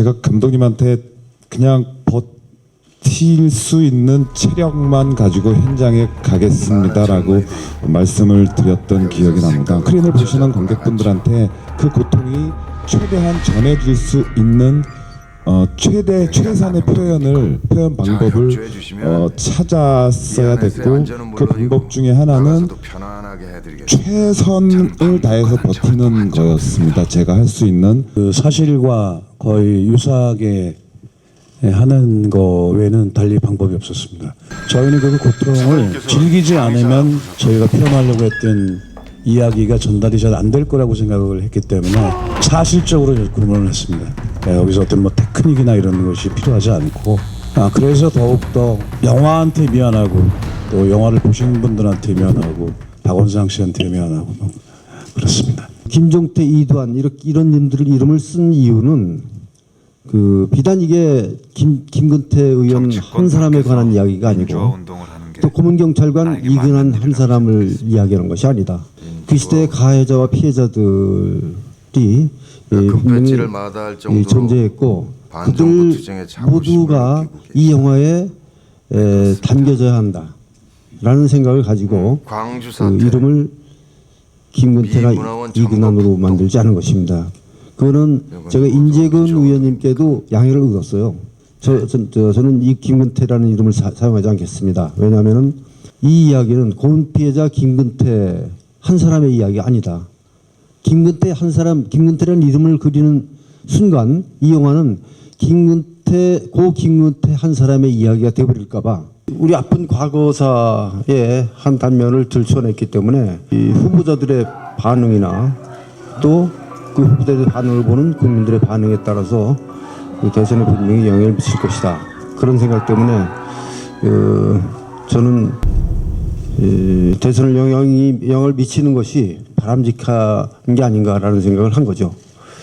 제가 감독님한테 그냥 버틸 수 있는 체력만 가지고 현장에 가겠습니다라고 말씀을 드렸던 기억이 납니다. 스크린을 보시는 관객분들한테 그 고통이 최대한 전해질 수 있는 어, 최대 최선의 표현을 표현 방법을 어, 찾았어야 됐고 그 방법 중에 하나는 최선을 다해서 버티는 거였습니다. 제가 할 수 있는 그 사실과 거의 유사하게 하는 거 외에는 달리 방법이 없었습니다. 저희는 그 고통을 즐기지 않으면 저희가 표현하려고 했던 이야기가 전달이 잘 안 될 거라고 생각을 했기 때문에 사실적으로 접근을 했습니다. 네, 여기서 어떤 뭐 테크닉이나 이런 것이 필요하지 않고 아, 그래서 더욱더 영화한테 미안하고 또 영화를 보신 분들한테 미안하고 박원상 씨한테 미안하고 뭐 그렇습니다. 김종태, 이두한 이렇게 이런 님들을 이름을 쓴 이유는 그 비단 이게 김 김근태 의원 한 사람에 관한 이야기가 아니고 또 고문 경찰관 이근한 한 사람을 이야기하는 것이 아니다. 그 시대의 가해자와 피해자들이 이 분명히 금배지를 마다할 이 정도로 존재했고 그들 모두가 이 영화에 에, 담겨져야 한다 라는 생각을 가지고 광주 그 이름을 이근한으로 전국 만들지 않은 것입니다. 그거는 제가 인재근 의원님께도 양해를 얻었어요. 저, 저, 저, 저는 이 김근태라는 이름을 사, 용하지 않겠습니다. 왜냐하면 이 이야기는 고문 피해자 김근태 한 사람의 이야기가 아니다. 김근태 한 사람, 김근태라는 이름을 그리는 순간 이 영화는 김근태, 고 김근태 한 사람의 이야기가 되어버릴까봐 우리 아픈 과거사의 한 단면을 들춰냈기 때문에 이 후보자들의 반응이나 또 그 후보자들의 반응을 보는 국민들의 반응에 따라서 이 대선에 분명히 영향을 미칠 것이다. 그런 생각 때문에 어, 저는 이 대선을 영향이 영향을 미치는 것이 바람직한 게 아닌가라는 생각을 한 거죠.